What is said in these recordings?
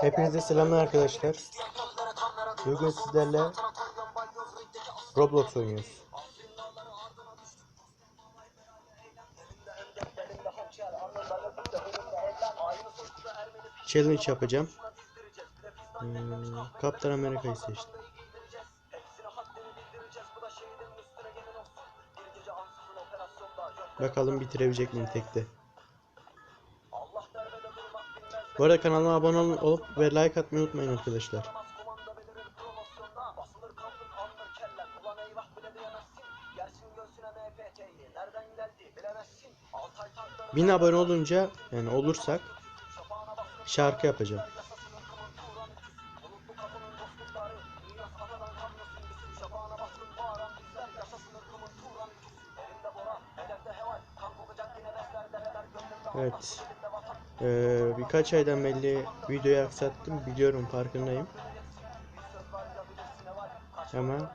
Hepinize selamlar arkadaşlar. Bugün sizlerle Roblox oynuyoruz. Challenge yapacağım. Hmm, Kaptan Amerika'yı seçtim. Bakalım bitirebilecek miyim tekte. Bu arada kanalıma abone ol- olup ve like atmayı unutmayın arkadaşlar. Bin abone olunca yani olursak şarkı yapacağım. Evet. Ee, birkaç aydan belli videoyu aksattım. Biliyorum farkındayım. Ama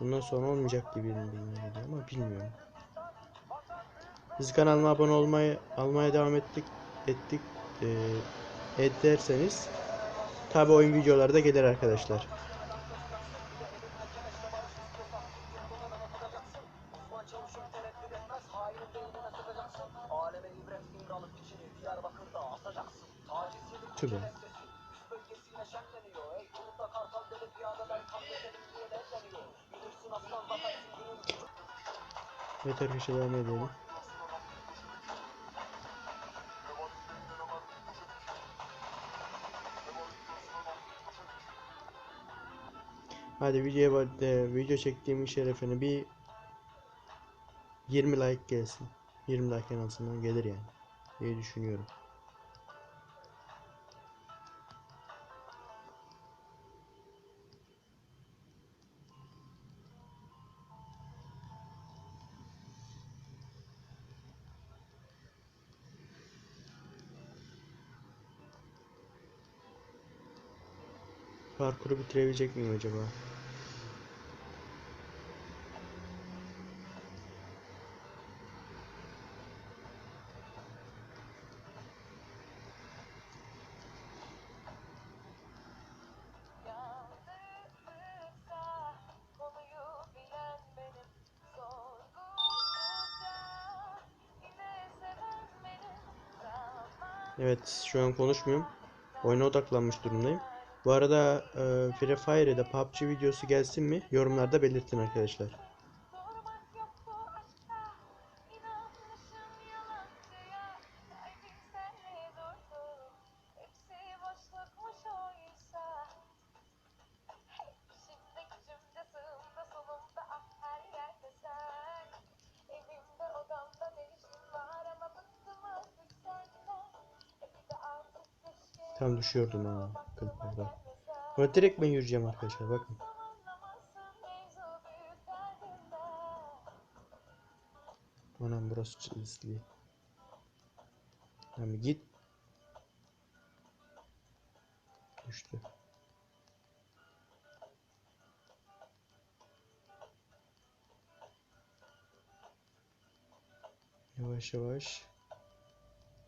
bundan sonra olmayacak gibi bilmiyorum ama bilmiyorum. Biz kanalıma abone olmayı almaya devam ettik ettik e, ederseniz tabi oyun videoları da gelir arkadaşlar. Tübe. Evet arkadaşlar devam edelim. Hadi videoya e, video çektiğim şerefine bir 20 like gelsin. 20 like en azından gelir yani diye düşünüyorum. Parkuru bitirebilecek miyim acaba? Evet şu an konuşmuyorum. Oyuna odaklanmış durumdayım. Bu arada e, Free Fire'de PUBG videosu gelsin mi? Yorumlarda belirtin arkadaşlar. Tam düşüyordum ha. Kırpmadan. Böyle direkt ben yürüyeceğim arkadaşlar bakın. Anam burası çizgi. Tamam git. Düştü. Yavaş yavaş.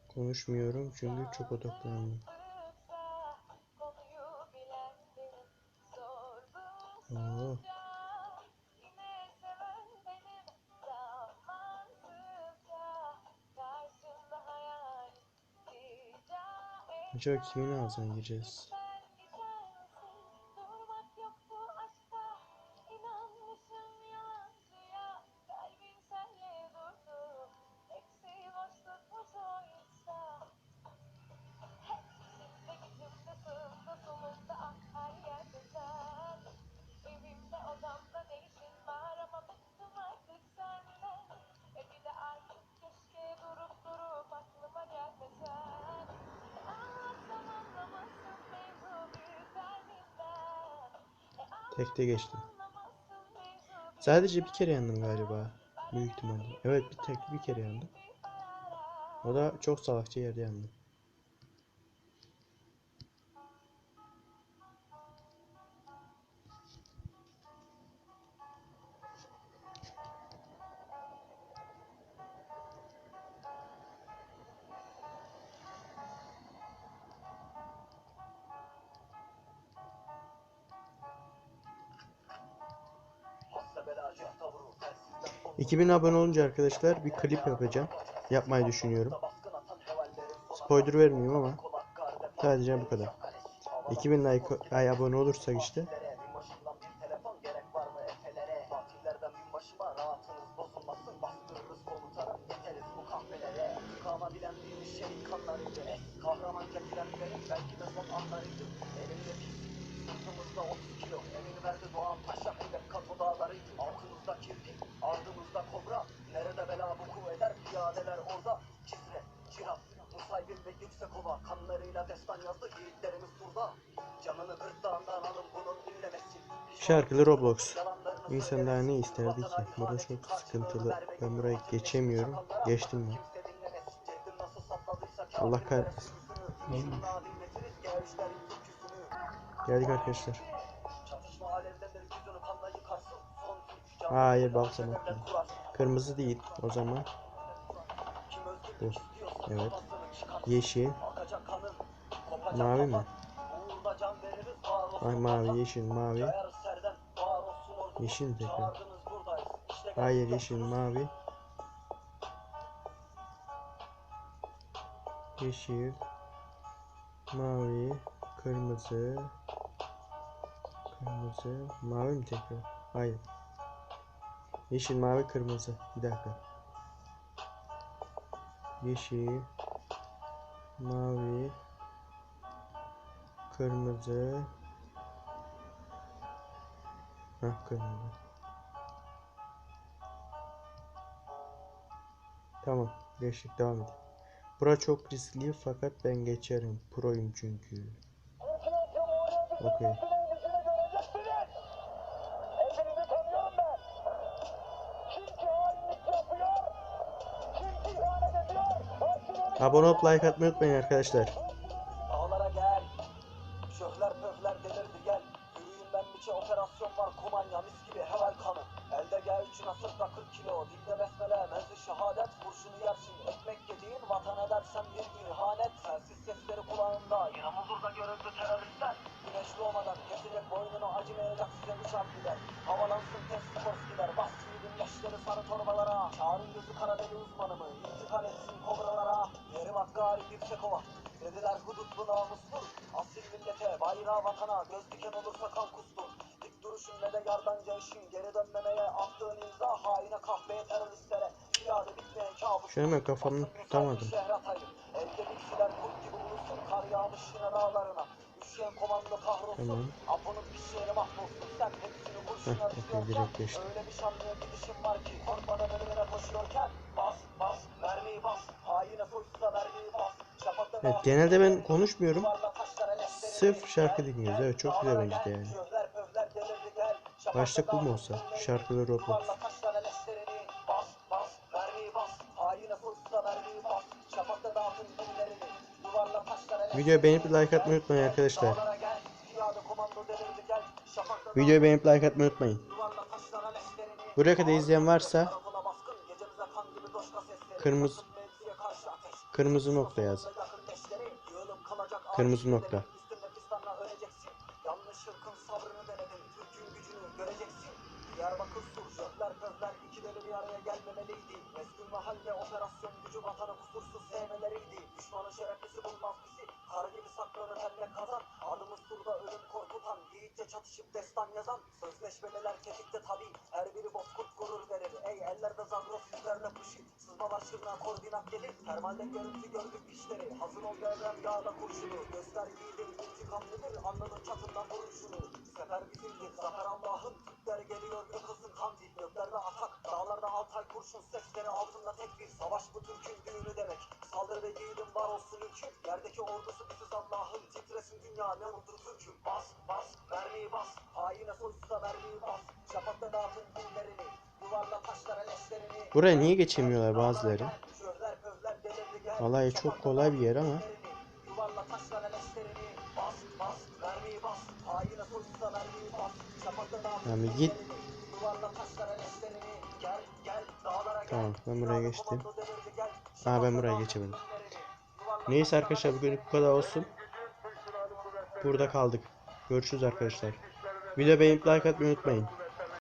Konuşmuyorum çünkü çok odaklandım. Acaba kimin ağzına gireceğiz? Tekte geçtim. Sadece bir kere yandım galiba. Büyük ihtimalle. Evet bir tek bir kere yandım. O da çok salakça yerde yandım. 2000 abone olunca arkadaşlar bir klip yapacağım. Yapmayı düşünüyorum. Spoiler vermeyeyim ama sadece bu kadar. 2000 like ay abone olursak işte şarkılı Roblox. İnsan daha ne isterdi ki? Burada çok sıkıntılı. Ben burayı geçemiyorum. Geçtim mi? Allah kahretsin. Geldik arkadaşlar. Hayır balsam atma. Kırmızı değil o zaman. Bu. Evet. Yeşil. Mavi mi? Ay mavi, yeşil, mavi. Yeşil tekrar? Hayır yeşil, mavi. Yeşil, mavi, kırmızı, kırmızı, mavi mi tekrar? Hayır. Yeşil, mavi, kırmızı. Bir dakika. Yeşil, mavi, kırmızı. Hah kırmızı. Tamam. Geçtik devam edelim. Bura çok riskli fakat ben geçerim. Proyum çünkü. Okey. Abone olup like atmayı unutmayın arkadaşlar. Biçe operasyon var kumanya mis gibi heval kanı. Elde gel üçüne sırtla 40 kilo. Dilde besmele mezli şehadet. Kurşunu yersin ekmek yediğin vatan edersen bir ihanet. Sensiz sesleri kulağında yine huzurda görüldü teröristler. Güneş doğmadan kesilecek boynunu işin. Geri dönmemeye attığın imza. Haine kahveye teröristlere. Piyade bitmeyen kabus. Şu hemen kafamı tutamadım. Elde bilgiler kurt gibi bulursun. Kar yağmış yine dağlarına. Üşüyen komando kahrolsun. Tamam. Aponun pişeğini mahvolsun. Sen hepsini direkt geçtim. Öyle bir şanlıya gidişin var ki. Korkmadan ölümüne koşuyorken. Bas bas. Mermiyi bas. Haine soysuzla mermiyi bas. Evet genelde ben konuşmuyorum. Sırf şarkı dinliyoruz. Evet çok güzel bence de yani. Başta kum olsa. Şarkılı Roblox. Videoyu beğenip like atmayı unutmayın arkadaşlar. Videoyu beğenip like atmayı unutmayın. Buraya kadar izleyen varsa kırmızı kırmızı nokta yaz. Kırmızı nokta. Diyarbakır sur, jöhler pözler iki deli bir araya gelmemeliydi. Meskun mahalle operasyon gücü vatanı kusursuz sevmeleriydi. Düşmanın şereflisi bulmaz çatışıp destan yazan. Sözleşmeliler tetikte tabi. Her biri bozkurt gurur verir. Ey ellerde zagros yüzlerde puşit. Sızma başına koordinat gelir. Termalde görüntü gördük işleri. Hazır ol devrem yağda kurşunu. Göster yiğidin intikam nedir? Alnının çatından vurun şunu. Sefer bizimdir. Zafer Allah'ın. Türkler geliyor yıkılsın kandil. Göklerde atak. Dağlarda altay kurşun sesleri altında tek bir. Savaş bu Türk'ün düğünü demek. Saldır ve yiğidin var olsun. Yerdeki ordusu biziz Allah'ın. Titresin dünya ne mutlu Türk'üm. Bas bas. Mermiyi bas. Haine soysuza mermiyi bas. Şafakta dağıtın günlerini. Duvarla taşlara leşlerini. Buraya niye geçemiyorlar bazıları? Vallahi çok kolay bir yer ama. Yuvarla taşlara leşlerini. Bas bas. Mermiyi bas. Haine soysuza mermiyi bas. Şafakta dağıtın Yani git. Duvarla taşlara leşlerini. Gel gel dağlara gel. Tamam ben buraya geçtim. Aa ben buraya geçemedim. Neyse arkadaşlar bugün bu kadar olsun. Burada kaldık. Görüşürüz arkadaşlar. Video beğenip like atmayı unutmayın.